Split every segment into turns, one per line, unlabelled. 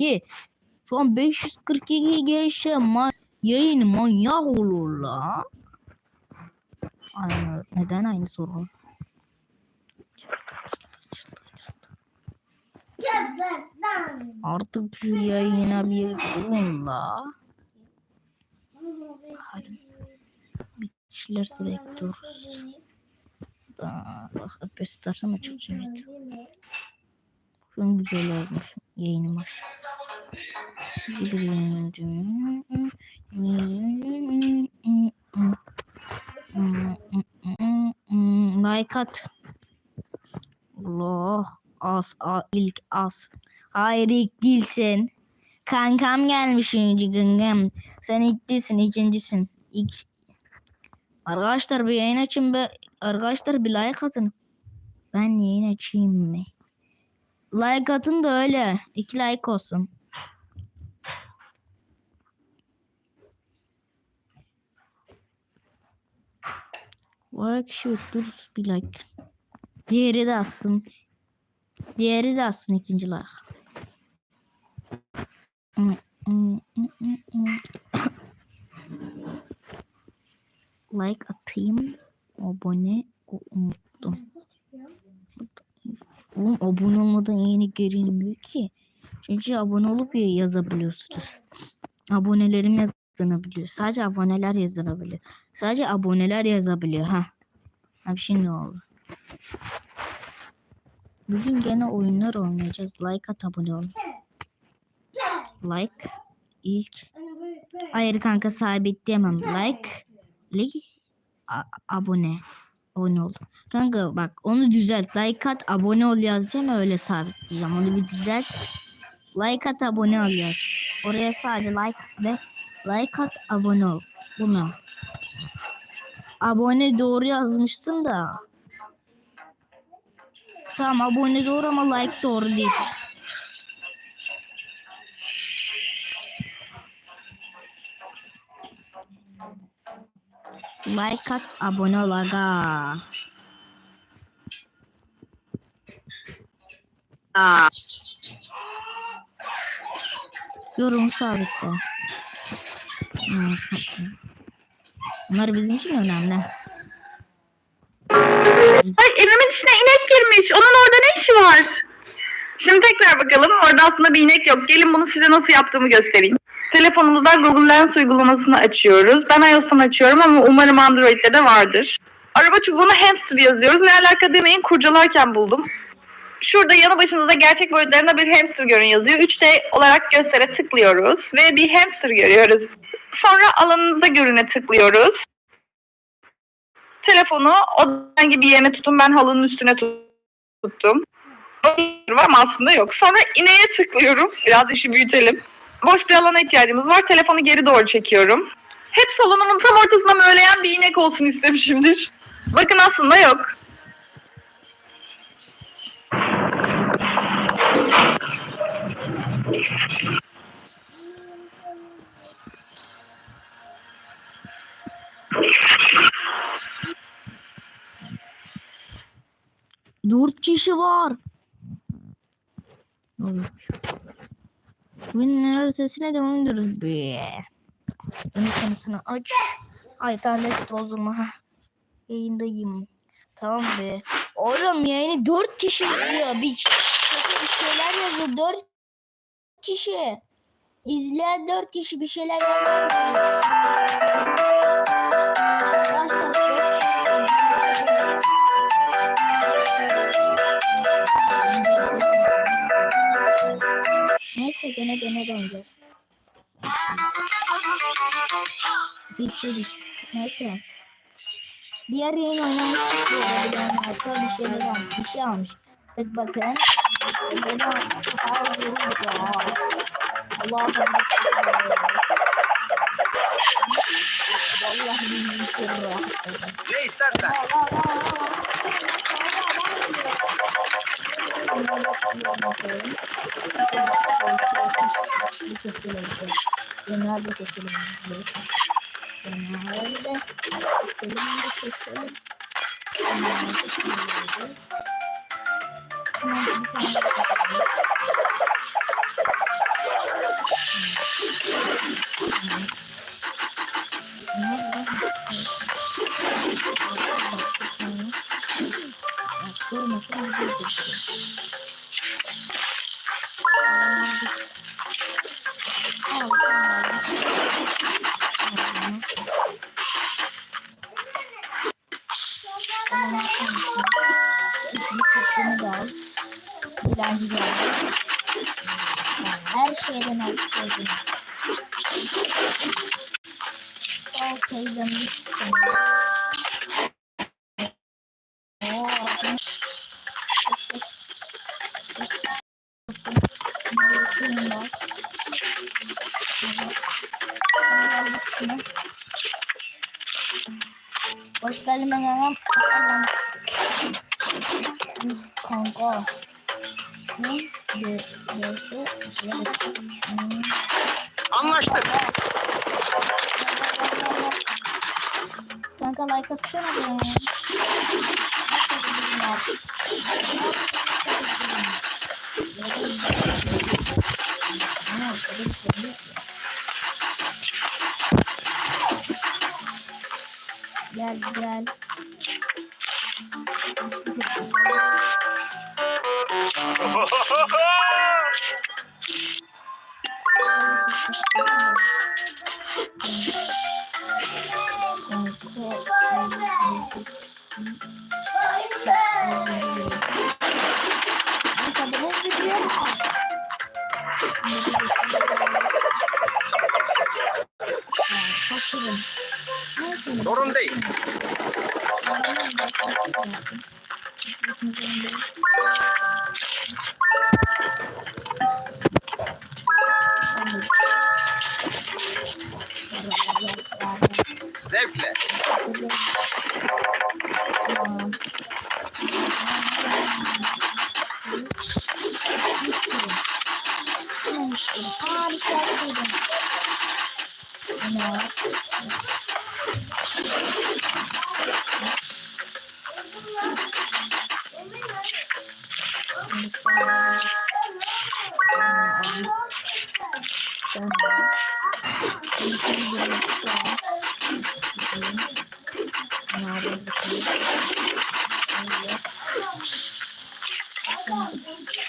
542. Şu an 542 geçe ma yayın manyak olur la. Aynı, neden aynı soru? Artık şu yayına bir durun la. Hadi. Bir kişiler direkt dururuz. Bak öpesi tutarsam açıkça evet. Şu an güzel yazmış yayınım var. Like at. Allah az a, ilk az. Hayır ilk değilsin. Kankam gelmiş önce kankam. Sen ilk değilsin ikincisin. İlk. Arkadaşlar bir yayın açın be. Arkadaşlar bir like atın. Ben yayın açayım mı? Like atın da öyle. İki like olsun. Like shoot dur bir like. Diğeri de atsın. Diğeri de atsın ikinci like. Mm, mm, mm, mm, mm. like atayım. Abone o- unuttum. Oğlum abone girilmiyor ki. Çünkü abone olup ya yazabiliyorsunuz. Abonelerim yazılabiliyor. Sadece aboneler yazılabiliyor. Sadece aboneler yazabiliyor. Ha. Ha bir ne oldu? Bugün gene oyunlar oynayacağız. Like at abone ol. Like ilk. Hayır kanka sabitleyemem. Like. Like. Abone. Abone ol. Kanka bak onu düzelt. Like at abone ol yazacaksın öyle sabitleyeceğim. Onu bir düzelt. Like at abone ol yaz. Oraya sadece like ve like at abone ol. Bunu. Abone doğru yazmışsın da. Tamam abone doğru ama like doğru değil. Like at abone ol aga.
Aa,
Yorum sabitle. Hmm, Bunlar bizim için önemli.
Ay evimin içine inek girmiş. Onun orada ne işi var? Şimdi tekrar bakalım. Orada aslında bir inek yok. Gelin bunu size nasıl yaptığımı göstereyim. Telefonumuzdan Google Lens uygulamasını açıyoruz. Ben iOS'tan açıyorum ama umarım Android'de de vardır. Araba çubuğuna hamster yazıyoruz. Ne alaka demeyin kurcalarken buldum. Şurada yanı başınızda gerçek boyutlarında bir hamster görün yazıyor. 3D olarak göstere tıklıyoruz ve bir hamster görüyoruz. Sonra alanınızda görüne tıklıyoruz. Telefonu odan gibi yerine tutun. Ben halının üstüne tut- tuttum. Var ama aslında yok. Sonra ineğe tıklıyorum. Biraz işi büyütelim. Boş bir alana ihtiyacımız var. Telefonu geri doğru çekiyorum. Hep salonumun tam ortasına möleyen bir inek olsun istemişimdir. Bakın aslında yok.
Dört kişi var. Oy. Bugün neresine devam ediyoruz be. Ön kanısını aç. Ay tablet bozulma. Yayındayım. Tamam be. Oğlum yayını dört kişi izliyor. Bir, bir şeyler yazıyor. Dört kişi. İzleyen dört kişi bir şeyler yazıyor. Neyse gene gene döneceğiz. Bir şey düştü. Neyse. Diğer yayın oynamıştık bu arada. Arka bir şeyler almış. Bir şey almış. Hadi bakın. Beni artık daha zorunduk ya. Allah'a da Vallahi bir şey rahatladım.
Ne istersen.
Genelde keselim. Genelde keselim de keselim. Genelde keselim. Hemen bir tane daha yapalım. Dilenci Suyum var. Şunu. Hoş geldin ben. Allah'ım. Üf kanka. Şu de, dersi Hmm.
Anlaştık.
Kanka like atsana be. Gel gel.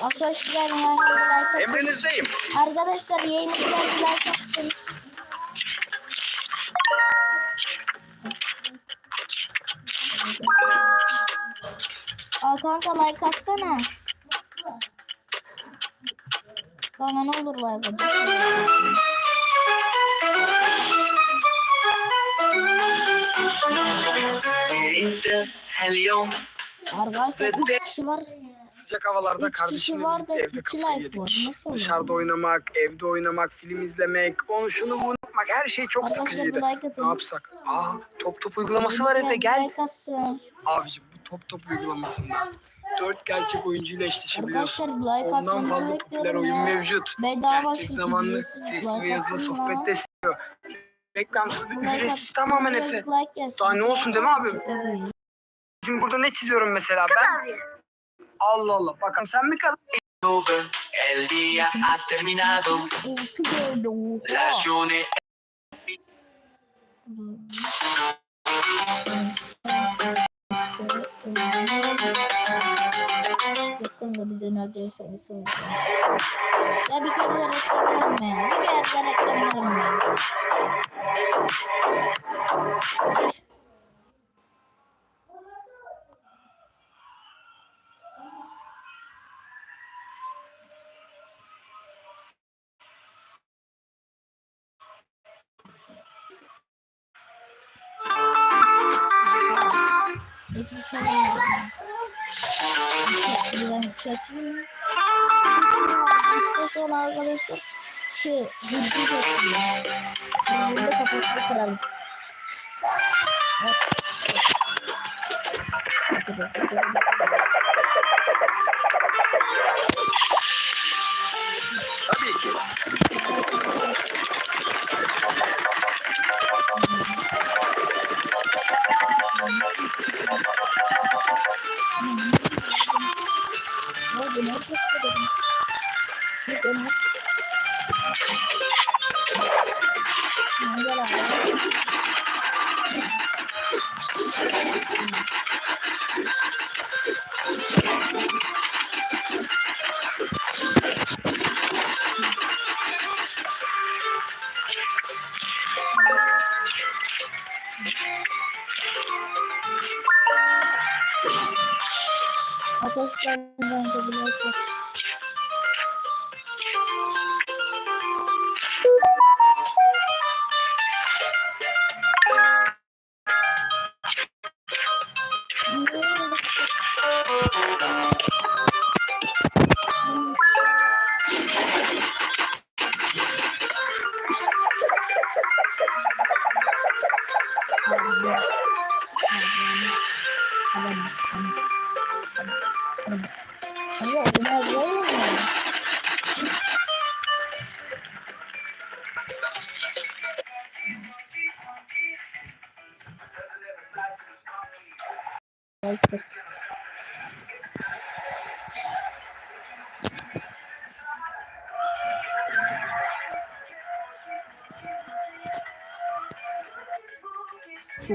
Arkadaşlar yani like
Emrinizdeyim.
Arkadaşlar yayını biraz like atın. Al kanka like atsana. Bana ne olur like atsana.
Thank you.
Arkadaşlar 3 kişi var.
Sıcak havalarda
3 kişi
kardeşimle
var da
evde
2
kafayı
like
yedik.
var. Nasıl?
Dışarıda oynamak, evde oynamak, film izlemek, onu şunu bunu yapmak her şey çok
Arkadaşlar
sıkıcıydı.
like atın.
Ne yapsak? Aa top top uygulaması var Efe gel.
Like atsın.
Abicim bu top top uygulamasında dört gerçek oyuncuyla eşleşebiliyorsun.
Arkadaşlar like
Ondan
atmanızı
fazla popüler
bekliyorum
oyun mevcut.
Bedava
Gerçek zamanlı sesli ve yazılı
atın ya.
Reklamsız
Bu like
ücretsiz
at-
tamamen
birazcık
Efe.
like gelsin.
Daha ne olsun değil mi abi?
Tabii.
Şimdi burada ne çiziyorum mesela ben? Allah Allah. Bakın sen mi kadın?
over el día ha terminado
Altı geldi,
la
oha.
journée
Yakın da bizden önce seni soracağım. Ya bir kere de reklam verme. Bir kere de reklam verme. Arkadaşlar şey hızlı götürüyor. Hızlı kafasını kırarız.
Tabii ki.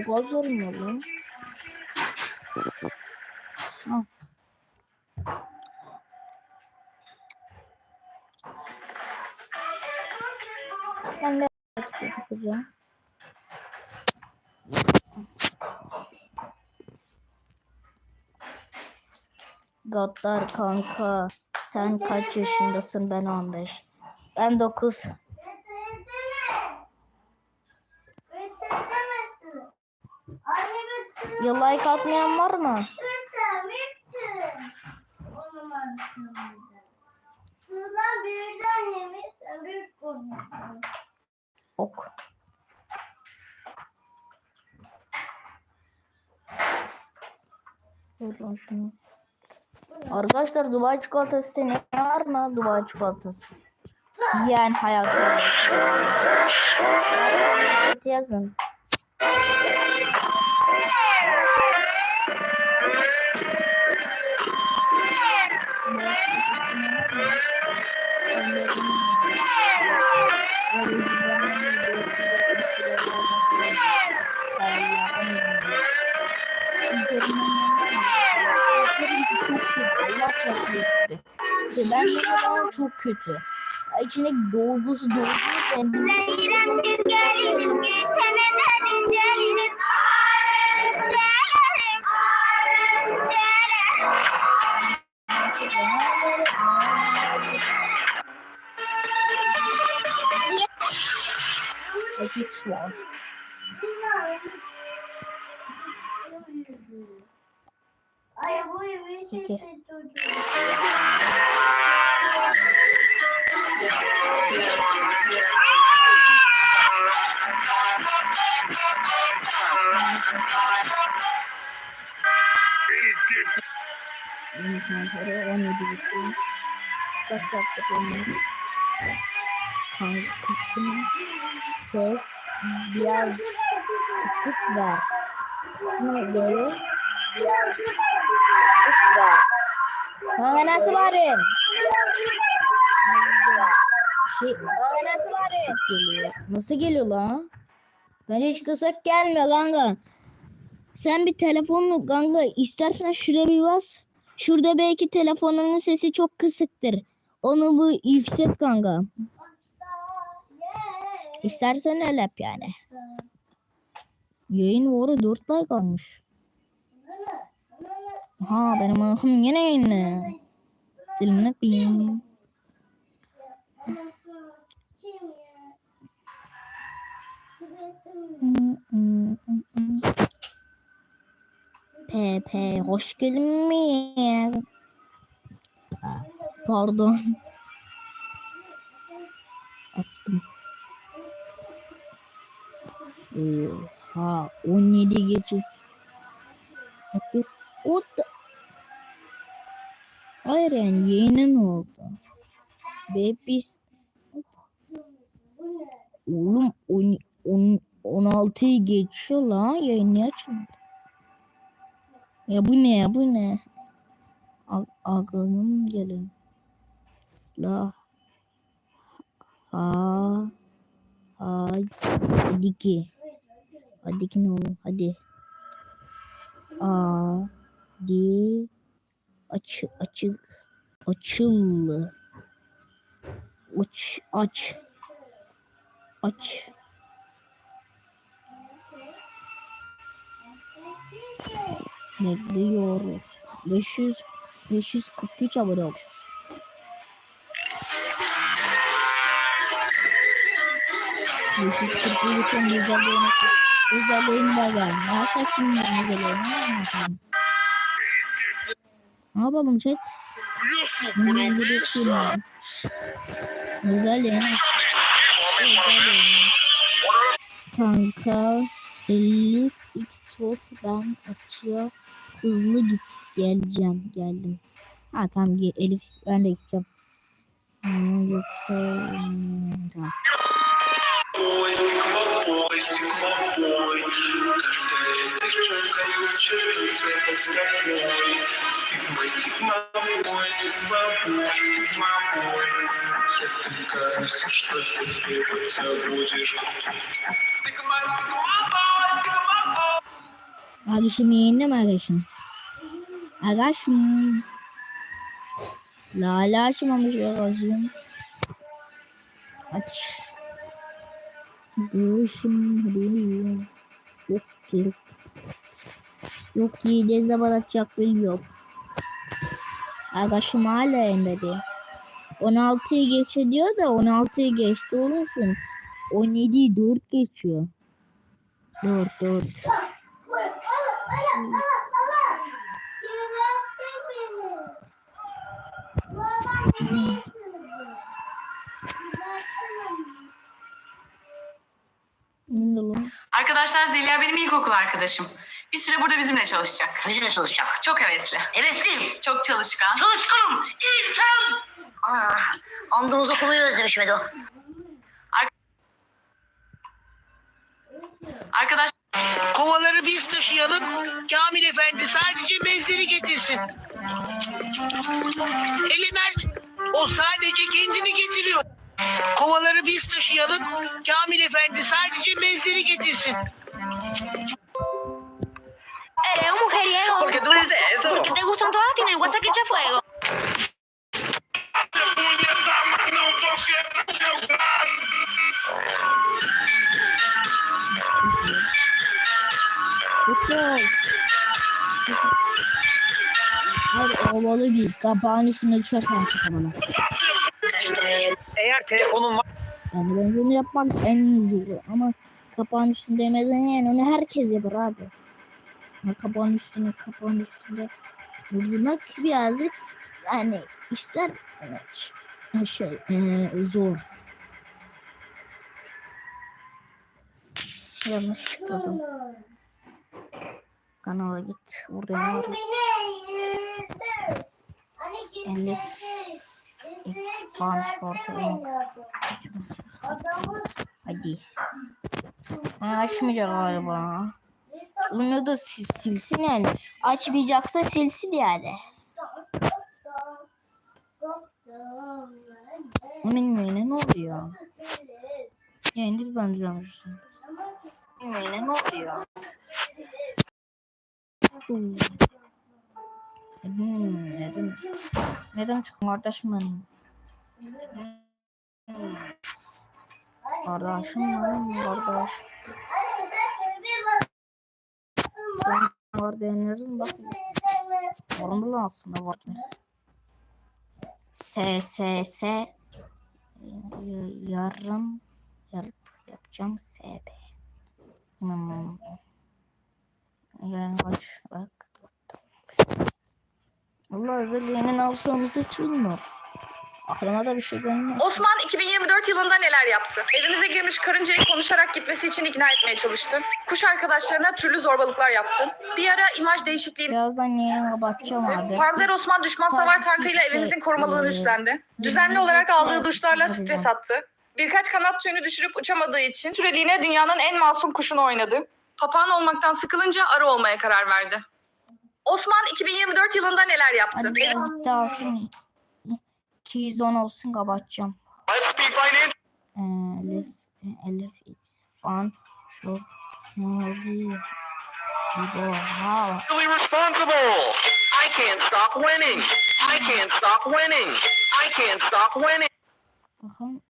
Çok az olmuyor lan. Al. Ben de yapacağım. Gaddar kanka sen kaç yaşındasın ben 15. Ben 9. Ya like atmayan var mı? Ok. Dur lan şunu. Arkadaşlar Dubai çikolatası ne var mı? Dubai çikolatası. Yiyen hayatı. Yazın. Kötü. Çarpıyor gibi. Ben de kadar çok kötü. İçine dolgusu dolgu. Ben
Zehirem bir gelin geçemeden incelinin ağrım.
Like it's one.
Ay bu bir şey
İki. Ondan sonra 17 biçim. Kaç yaptık onu? Kanka şimdi ses biraz kısık ver. Kısık mı geliyor? Biraz. Kanka nasıl bağırayım? Şey, nasıl bağırayım? Geliyor. Nasıl geliyor lan? Bence hiç kısık gelmiyor kanka. Sen bir telefonla kanka istersen şuraya bir bas. Şurada belki telefonunun sesi çok kısıktır. Onu bu yükselt kanka. İstersen öyle yap yani. Yayın bu arada 4 like almış. Ha benim ahım yine yayını. Selamünaleyküm. Pepe hoş geldin mi? Pardon. Attım. Oha 17 gece. Biz o da... Hayır yani yayına ne oldu? Ve biz Oğlum on, on, 16'yı geçiyor lan yayın niye açılmadı? Ya bu ne ya bu ne? Ağlamım gelin. La. Ha. Ha. Hadi ki. Hadi ki ne oğlum hadi. A. Di. Aç. Açık. Açıl. Aç. Aç. Aç. Bekliyoruz. 500 543 abone olmuşuz. ...540 olursa özel yayına özel yayına geldi. Ne yapsak bilmiyorum özel yayına ne yapalım. Ne yapalım chat? Bekliyorum. Özel yayına Özel yayına. Kanka Elif X short ben açıyor. Hızlı git geleceğim geldim. Ha tamam Elif ben de gideceğim. Hmm, yoksa hmm, tamam.
Ой, Sigma boy, Sigma boy Каждая девчонка хочет танцевать с тобой Sigma, Sigma boy, Sigma boy, Sigma boy Я только все, что ты двигаться будешь Sigma, Sigma boy, Sigma boy
Arkadaşım yayında mı arkadaşım? Arkadaşım. Lala açmamış arkadaşım. Aç. Görüşüm hadi. Yok yok. Yok iyi zaman açacak bil yok. Arkadaşım hala değil. 16'yı geçe diyor da 16'yı geçti olursun. 17'yi 4 geçiyor. 4 4. Ne lan?
Arkadaşlar Zeliha benim ilkokul arkadaşım. Bir süre burada bizimle çalışacak.
Bizimle çalışacak.
Çok hevesli.
Hevesliyim.
Çok çalışkan.
Çalışkanım. İlkem. Ana. Andımız okumayı özlemiş Medo.
Arkadaş
Kovaları biz taşıyalım. Kamil Efendi sadece bezleri getirsin. Elimer o sadece kendini getiriyor. Kovaları biz taşıyalım. Kamil Efendi sadece bezleri getirsin.
Eres un mujeriego.
¿Por qué tú dices eso?
Porque te gustan todas, tiene el WhatsApp que echa fuego.
Hayır ovalı değil. Kapağın üstüne düşersen kapalı.
Eğer telefonun var
Yani onu yapmak en iyisi olur. Ama kapağın üstünde yemeden yani onu herkes yapar abi. Ya kapağın üstüne kapağın üstünde vurmak birazcık yani işler yani şey eee, zor. Yanlış tıkladım. Kanala git. Burada ne var? Elif Fan ortalama. Hadi. Ha, açmayacak galiba. Onu da sil- silsin yani. Açmayacaksa silsin yani. Benim yayına ne oluyor? Yani lütfen düzelmişsin. Benim yayına ne oluyor? Hmm. Hmm, neden? Neden çıktın kardeşim benim? Kardeşim benim kardeş. Ben var deniyorum bak. Orada aslında var. S S S y- yarım yarıp yapacağım SB. Hmm. Yani kaç bak. Allah özel yeni ne yapacağımızı hiç. Aklıma da bir şey gelmiyor.
Osman 2024 yılında neler yaptı? Evimize girmiş karıncayı konuşarak gitmesi için ikna etmeye çalıştı. Kuş arkadaşlarına türlü zorbalıklar yaptı. Bir ara imaj değişikliği
Birazdan yayını kapatacağım abi.
Panzer Osman düşman savar tankıyla evimizin korumalılığını üstlendi. Düzenli olarak aldığı duşlarla stres attı. Birkaç kanat tüyünü düşürüp uçamadığı için süreliğine dünyanın en masum kuşunu oynadı. Papağan olmaktan sıkılınca arı olmaya karar verdi. Osman 2024 yılında neler yaptı?
Hadi birazcık daha. 210 olsun kapatacağım. Ee, Elif, Elif X fan short Nadi İbo ha
Really responsible. I can't stop winning. I can't stop winning. I can't stop winning.
Bakın